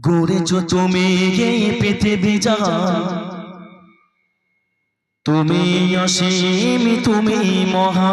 গড়েছ তুমি এই পৃথিবী যা। তুমি অসীম তুমি মহা।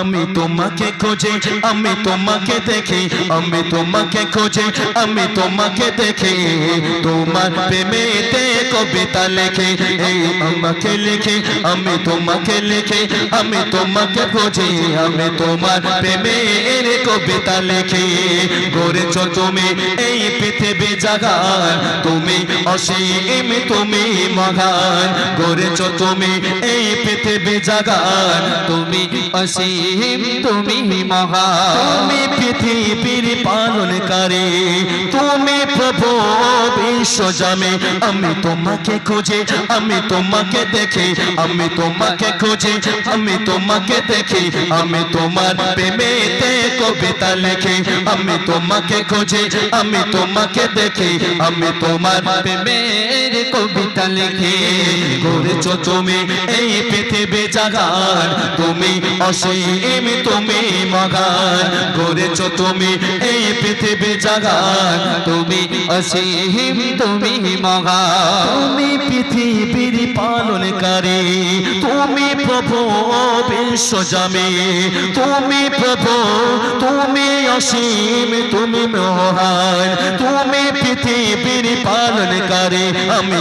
আমি তোমাকে খোঁজে আমি তোমাকে দেখি আমি তোমাকে খোঁজে আমি তোমাকে দেখি। তোমার প্রেমেতে কবিতা লেখে এই আমাকে লিখে আমি তোমাকে লিখে আমি তোমাকে খোঁজে আমি তোমার প্রেমের কবিতা লিখে। গড়েছ তুমি এই পৃথিবী জাগান তুমি অসীম তুমি মহান। গড়েছ তুমি জাগান তুমি অসীম, তুমি মহান। তুমি পৃথিবীর পালনকারী, তুমি প্রভু বিশ্বজামে আমি তোমাকে খুঁজে, আমি তোমাকে দেখি, আমি তোমাকে খুঁজে, আমি তোমাকে দেখি। আমি তোমার প্রেমেতে কবিতা লিখি, আমি তোমাকে খুঁজে, আমি তোমাকে দেখি। আমি তোমার প্রেমের কবিতা লিখি করেছ তুমি এই পৃথিবী জাগান তুমি অসীম, তুমি মগান করেছ তুমি এই পৃথিবী জাগান তুমি অসীম, তুমি মগান তুমি পৃথিবীর পালনকারী। তুমি প্রভু বিশ্বজামে তুমি প্রভু, তুমি অসীম, তুমি মহান। তুমি পৃথিবীর পালনকারী। আমি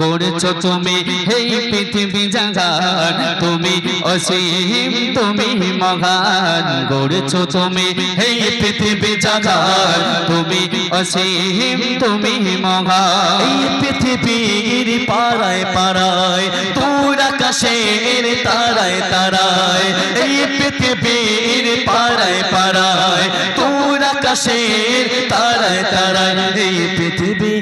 গড়েছ তুমি, এই পৃথিবী জাগান। তুমি অসীম, তুমি মহান, গড়েছ তুমি, এই পৃথিবী জাগান। তুমি অসীম, তুমি মহান। এই পৃথিবীর পাড়ায় পাড়ায় তোর আকাশের তারায় তারায়, এই পৃথিবীর পাড়ায় পাড়ায় তোর আকাশের তারায় তারায়, এই পৃথিবী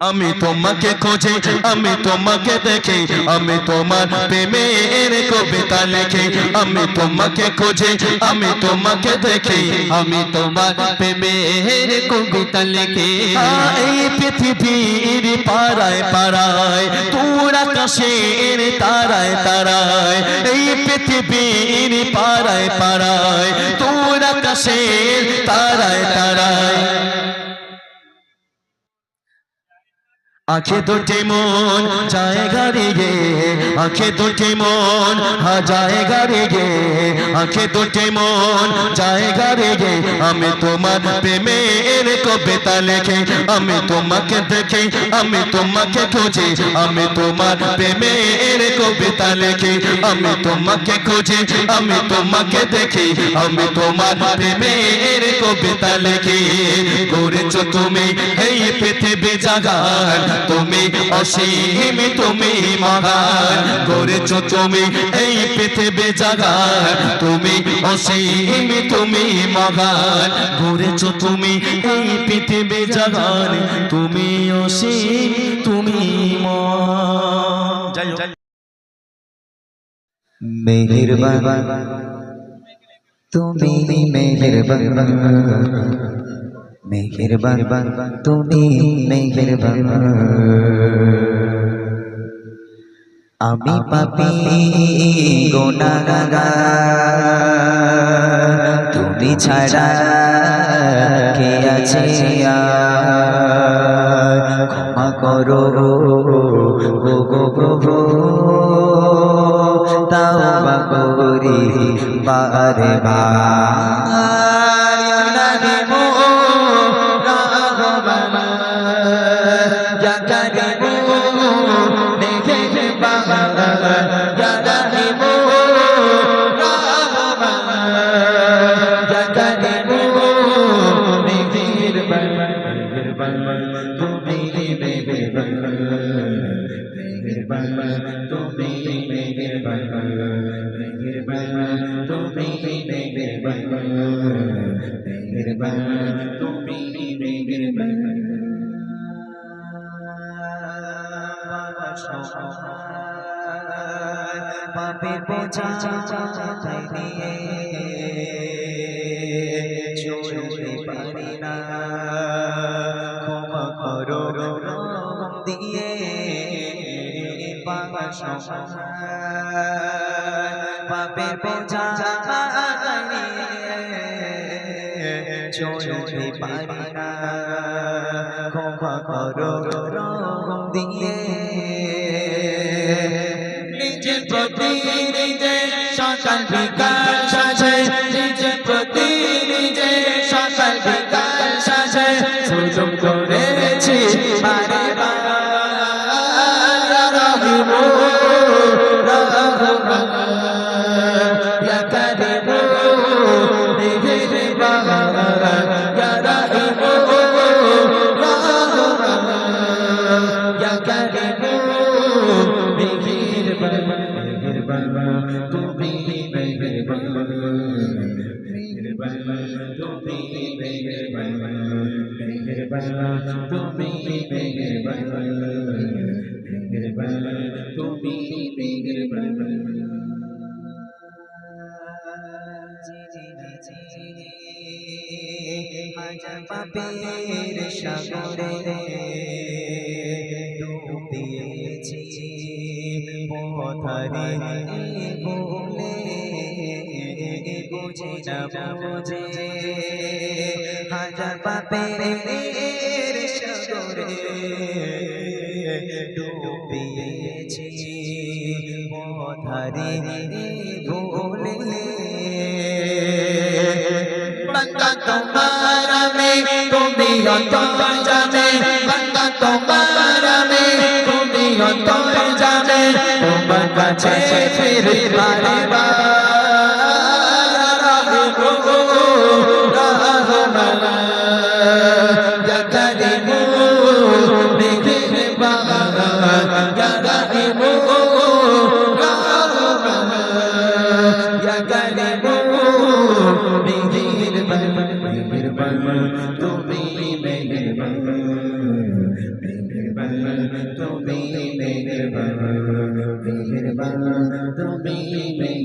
আমি তোমাকে খোঁজে আমি তোমাকে দেখে আমি তোমার প্রেমের কবিতা লেখে আমি তোমাকে খোঁজে আমি তোমাকে দেখে আমি তোমার প্রেমের কবিতা লেখে। এই পৃথিবীর পাড়ায় পাড়ায় তোর আকাশের তারায় তারায় এই পৃথিবীর পাড়ায় পাড়ায় তোর আকাশের তারায় তারায়। আখে দুটি মন, জায়গা রে আখে দুটি মন জায়গা রে আখে দুটি মন, জায়গা রে আমি তোমার প্রেমের কবিতা লেখে, আমি তোমাকে দেখে, আমি তোমাকে খুঁজে। আমি তোমার প্রেমের কবিতা লেখে, আমি তোমাকে খুঁজে, আমি তোমাকে দেখে। আমি তোমার প্রেমের কবিতা লেখে। করেছ তুমি এই পৃথিবী জাগান তুমি অসীম তুমি মহান। করেছ তুমি এই পৃথিবী জাগান তুমি অসীম তুমি মহান। করেছ তুমি এই পৃথিবী জাগান তুমি অসীম তুমি মহান। মেহেরবান। তুমি মেহেরবান। মেহেরবান, তুমি মেহেরবান আমি পাপি গোনাগার, তুমি ছাড়া কে আছে? ক্ষমা করো গো গো প্রভু, তাওবা করি বারে বার পাপের বোঝা চাচাই নিয়ে চলতে পারি না ক্ষমা করো রং দিয়ে বাবা পাপের বোঝা করো দিয়ে। নিজের প্রতি নিজে সকাল বিকাল তুমি মেহেরবান মেহেরবান তুমি মেহেরবান মেহেরবান তুমি মেহেরবান মেহেরবান তুমি মেহেরবান হাজার পাপের সাগরে পথারে বলে বুঝে না বুঝে হাজার পাপের সাগরে ডুবিয়েছি পথারে বলে বন্দা তোমার কাছে ফিরে বারে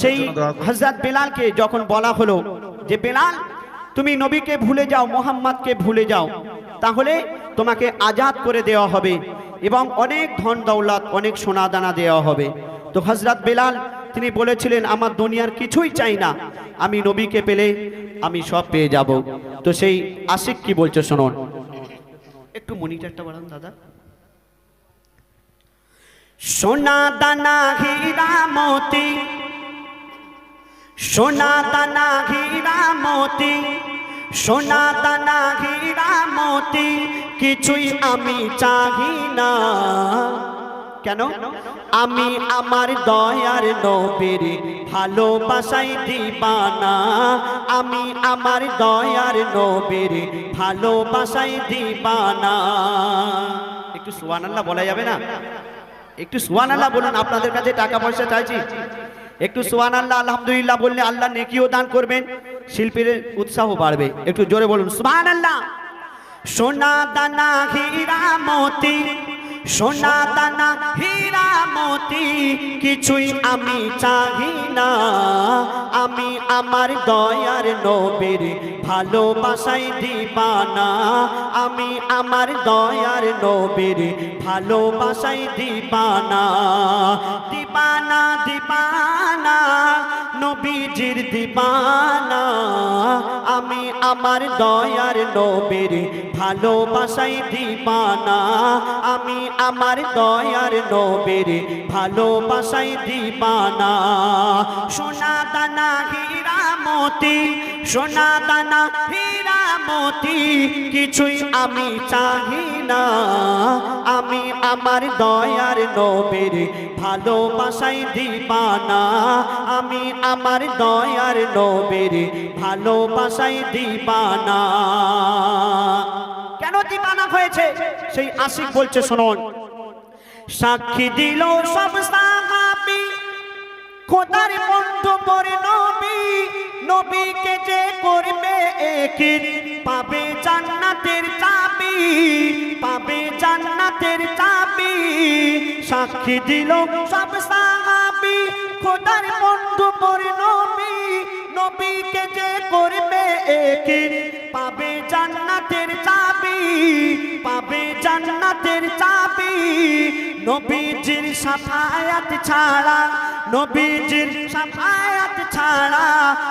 সেই হজরত বেলালকে যখন বলা হলো যে বেলাল তুমি নবীকে ভুলে যাও মোহাম্মদকে ভুলে যাও তাহলে তোমাকে আজাদ করে দেওয়া হবে এবং অনেক ধন দৌলত অনেক সোনা দানা দেওয়া হবে। তো হজরত বেলাল তিনি বলেছিলেন আমার দুনিয়ার কিছুই চাই না আমি নবীকে পেলে আমি সব পেয়ে যাব। তো সেই আশিক কি বলছে শুনুন। একটু মনিটরটা বাড়ান দাদা। সোনা দানা হীরা মতি। সোনা দানা হীরা মতি। সোনা দানা হীরা মতি, কিছুই আমি চাহি না। কেন? আমি আমার দয়ার নবীর ভালোবাসাই দিবানা। আমি আমার দয়ার নবীর ভালোবাসাই দিবানা। একটু সুবহানাল্লাহ বলা যাবে না? একটু সুয়ান আল্লাহ বলুন, আপনাদের কাছে টাকা পয়সা চাইছি। একটু সুয়ান আল্লাহ আলহামদুলিল্লাহ বললে আল্লাহ নেকিও দান করবেন, শিল্পীর উৎসাহ বাড়বে। একটু জোরে বলুন সুবহান আল্লাহ সোনা দানা হীরা মতি, সোনা দানা হীরা মতি, কিছুই আমি চাহি না। আমি আমার দয়ার নবীর ভালোবাসাই দিবানা। আমি আমার দয়ার নবীর ভালোবাসাই দিবানা। দিবানা দিবানা নবীজির দিবানা। আমি আমার দয়ার নবীর ভালোবাসাই দিবানা। আমি আমার দয়ার নবীর ভালোবাসাই দিবানা। সোনা দানা হীরা মতি সোনা দানা হীরা মতি কিছুই আমি চাহি না আমি আমার দয়ার নবীর ভালোবাসাই দিবানা। আমি আমার দয়ার নবীর ভালোবাসাই দিবানা। কেন দিবানা হয়েছে? সেই আশিক বলছে, শুনুন। সাক্ষী দিল সব সাহাবি। খোদার বন্ধু পরে নবী। নবীকে যে করবে একিন পাবে জান্নাতের চাবি। পাবে জান্নাতের চাবি, সাক্ষী দিল সব সাহাবি। খোদার বন্ধু পরে নবী, নবীকে যে করবে একিন পাবে জান্নাতের চাবি, পাবে জান্নাতের চাবি। নবীজির সাফায়াত ছাড়া, নবীজির সাফায়াত ছাড়া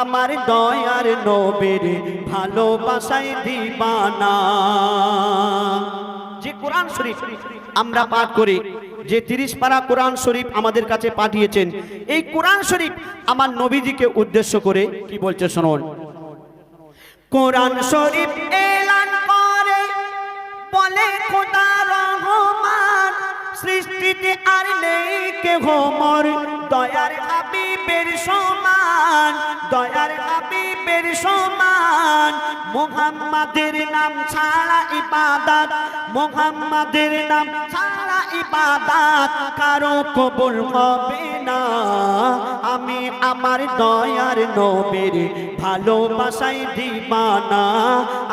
আমার দয়ার নবীর ভালোবাসাই দিবানা। যে কোরআন শরীফ আমরা পাঠ করি, যে তিরিশ পারা কোরআন শরীফ আমাদের কাছে পাঠিয়েছেন, এই কোরআন শরীফ আমার নবীজিকে উদ্দেশ্য করে কি বলছে শুনুন। কোরআন শরীফ এলান করে, বলে খোদা রহমান সৃষ্টিতে আর নেই কেহ মোর। দয়ার হাবিবের সমান, দয়ার হাবিবের সমান। মোহাম্মদের নাম ছাড়া ইবাদত, মোহাম্মদের নাম ছাড়া ইবাদত কারও কবুল হবে আমি আমার দয়ার নবীর ভালোবাসাই দিবানা।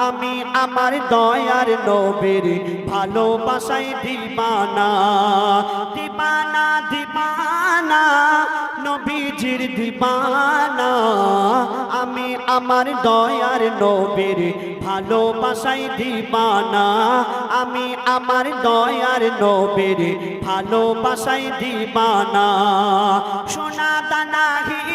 আমি আমার দয়ার নবীর ভালোবাসাই দিবানা। দিবানা দিবানা নবীজির দিবানা। আমি আমার দয়ার নবীর ভালোবাসাই দিবানা। আমি আমার দয়ার নবীর ভালোবাসাই দিবানা। সোনা দানা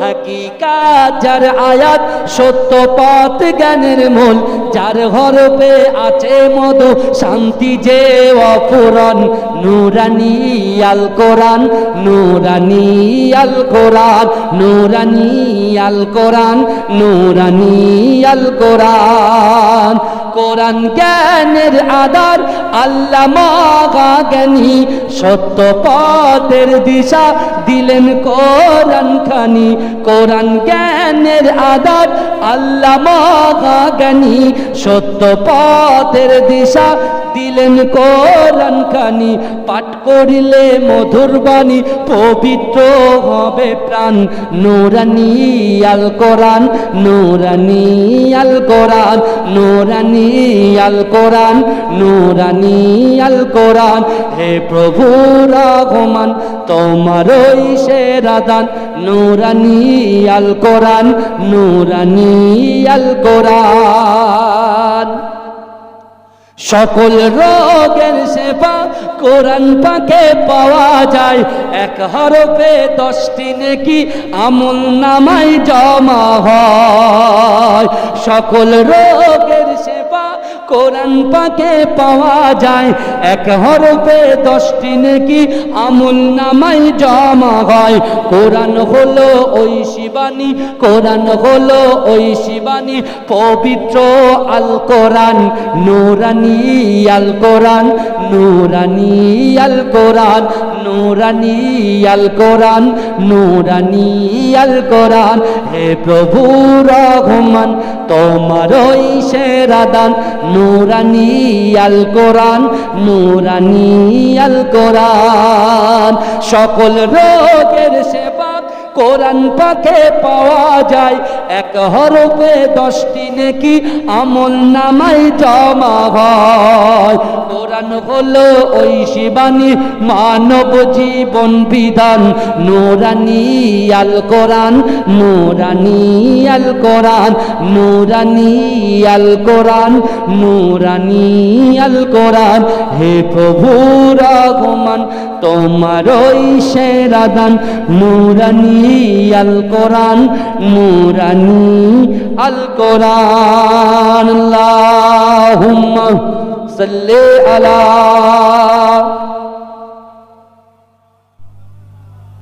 হাকিকাত, যার আয়াত সত্য পথ জ্ঞানের মূল, যার হরপে আছে মধু, শান্তি যে অপুরন নুরানি আল কোরআন, নুরানি আল কোরআন, নুরানি আল কোরআন, নুরানি আল কোরআন। কোরআন জ্ঞানের আধার, আল্লাহ জ্ঞানী, সত্য পথের দিশা দিলেন কোরআন খানি। কোরআন জ্ঞানের আধার, আল্লাহ জ্ঞানী, সত্য পথের দিশা দিলেন কোরআন খানি পাঠ করিলে মধুর বাণী, পবিত্র হবে প্রাণ। নোরানি আল কোরআন, নোরানি আল কোরআন, নোরানি আল কোরআন, নোরানি আল কোরআন। হে প্রভু রহমান তোমারই সেরা দান। নোরানি আল কোরআন, নোরানি আল কোরআন। সকল রোগের সেবা কোরআন পাকে পাওয়া যায়। এক হরফে দশটি নেকি আমল নামাই জমা হয়। সকল রোগের কোরআন পাকে পাওয়া যায়। এক হরফে দশটি নেকি আমল নামাই জমা হয়। কোরআন হলো ওই শিবানী, কোরআন হলো ওই শিবানী, পবিত্র আল কোরআন নুরানি আল কোরআন নুরানি আল কোরআন নুরানি আল কোরআন নুরানি আল কোরআন হে প্রভু রহমান তোমার ওই সেরা দান নুরানি আল কোরআন নুরানি আল কোরআন। সকল রোগের সেবা কোরআন পাকে পাওয়া যায় এক হরফে দশটি নেকি আমল নামাই জমা হয়। কোরআন হলো ওই শিবানী মানব জীবন বিধান। নোরানি আল কোরআন, নোরানি আল কোরআন, নোরানি আল কোরআন, নোরানি আল কোরআন। হে প্রভু রহমান, তোমার ওই সেরা দান। নুরানি আল কোরআন, নুরানি আল কোরআন আল্লাহুম্মা সাল্লি আলা